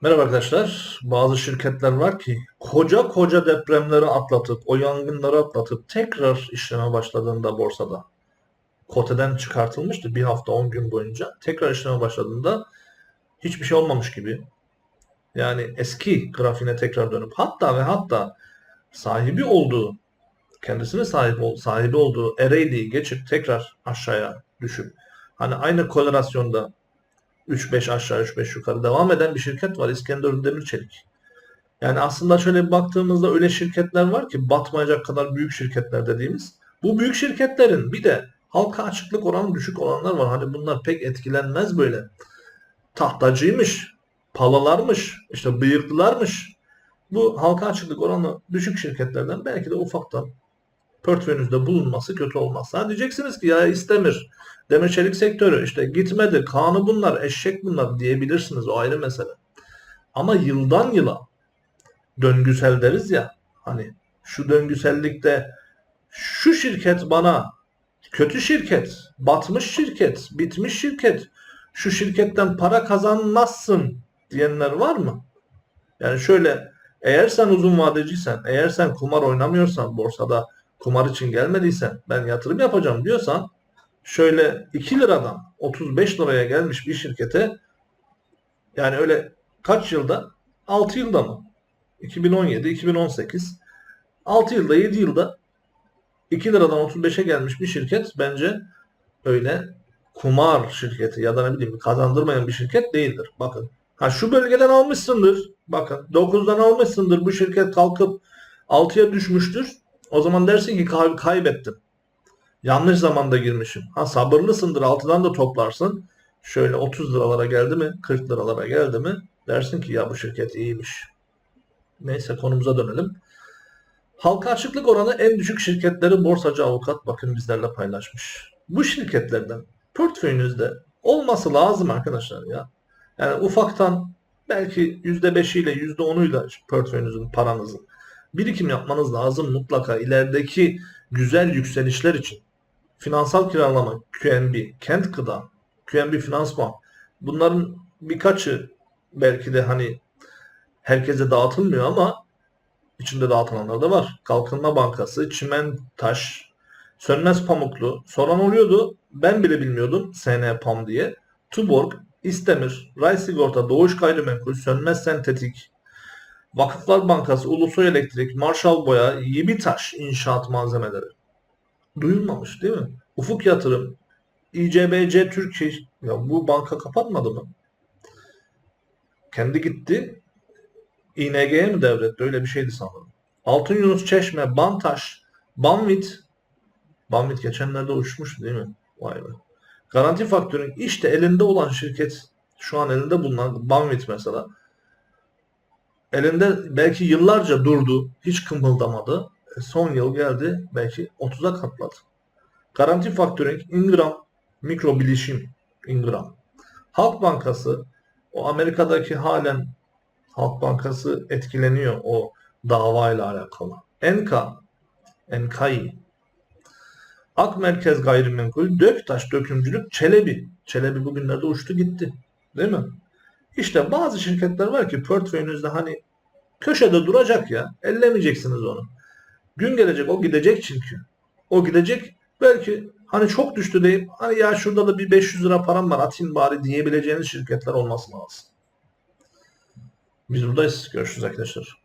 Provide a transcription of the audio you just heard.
Merhaba arkadaşlar. Bazı şirketler var ki koca koca depremleri atlatıp, o yangınları atlatıp tekrar işleme başladığında borsada koteden çıkartılmıştı bir hafta 10 gün boyunca. Tekrar işleme başladığında hiçbir şey olmamış gibi. Yani eski grafiğine tekrar dönüp hatta ve hatta sahibi olduğu kendisine sahip ol, sahibi olduğu Ereğli'yi geçip tekrar aşağıya düşüp hani aynı korelasyonda 3-5 aşağı 3-5 yukarı devam eden bir şirket var İskenderun Demirçelik. Yani aslında şöyle baktığımızda öyle şirketler var ki batmayacak kadar büyük şirketler dediğimiz. Bu büyük şirketlerin bir de halka açıklık oranı düşük olanlar var. Hani bunlar pek etkilenmez böyle. Tahtacıymış, palalarmış, işte bıyıklılarmış. Bu halka açıklık oranı düşük şirketlerden belki de ufaktan portföyünüzde bulunması kötü olmaz. Ha diyeceksiniz ki ya istemir. Demir çelik sektörü işte gitmedi. Kanı bunlar, eşek bunlar diyebilirsiniz. O ayrı mesele. Ama yıldan yıla döngüsel deriz ya hani şu döngüsellikte şu şirket bana kötü şirket, batmış şirket, bitmiş şirket, şu şirketten para kazanmazsın diyenler var mı? Yani şöyle eğer sen uzun vadeciysen, eğer sen kumar oynamıyorsan borsada kumar için gelmediysen ben yatırım yapacağım diyorsan şöyle 2 liradan 35 liraya gelmiş bir şirkete yani öyle kaç yılda? 6 yılda mı? 2017, 2018 6 yılda 7 yılda 2 liradan 35'e gelmiş bir şirket bence öyle kumar şirketi ya da ne bileyim kazandırmayan bir şirket değildir. Bakın. Ha şu bölgeden almışsındır. Bakın 9'dan almışsındır. Bu şirket kalkıp 6'ya düşmüştür. O zaman dersin ki kay- kaybettim. Yanlış zamanda girmişim. Ha sabırlısındır 6'dan da toplarsın. Şöyle 30 liralara geldi mi 40 liralara geldi mi dersin ki ya bu şirket iyiymiş. Neyse konumuza dönelim. Halka açıklık oranı en düşük şirketleri borsacı avukat bakın bizlerle paylaşmış. Bu şirketlerden portföyünüzde olması lazım arkadaşlar ya. Yani ufaktan belki %5'iyle %10'uyla portföyünüzün paranızın birikim yapmanız lazım mutlaka ilerideki güzel yükselişler için. Finansal kiralama, QNB, Kent Gıda, QNB Finansman bunların birkaçı belki de hani herkese dağıtılmıyor ama içinde dağıtılanlar da var. Kalkınma Bankası, Çimentaş, Sönmez Pamuklu. Soran oluyordu. Ben bile bilmiyordum SN Pam diye. Tuborg, İstemir, Ray Sigorta, Doğuş Gayrimenkul, Sönmez Sentetik, Vakıflar Bankası, Ulusoy Elektrik, Marshall Boya, Yibitaş İnşaat Malzemeleri. Duyulmamış değil mi? Ufuk Yatırım, İCBC Türkiye. Ya bu banka kapatmadı mı? Kendi gitti. İNG'ye mi devretti? Öyle bir şeydi sanırım. Altın Yunus Çeşme, Bantaş, Banvit. Banvit geçenlerde uçmuş değil mi? Vay be. Garanti Faktörün işte elinde olan şirket şu an elinde bulunan Banvit mesela elinde belki yıllarca durdu. Hiç kımıldamadı. E, son yıl geldi belki 30'a katladı. Garanti Factoring, Ingram, Mikro Bilişim, Ingram. Halk Bankası, o Amerika'daki halen Halk Bankası etkileniyor o davayla alakalı. Enka, Enkai, Ak Merkez Gayrimenkul, Döktaş Dökümcülük, Çelebi. Çelebi bugünlerde uçtu gitti. Değil mi? İşte bazı şirketler var ki portföyünüzde hani köşede duracak ya. Ellemeyeceksiniz onu. Gün gelecek o gidecek çünkü. O gidecek belki hani çok düştü deyip hani ya şurada da bir 500 lira param var atayım bari diyebileceğiniz şirketler olması lazım. Biz buradayız. Görüşürüz arkadaşlar.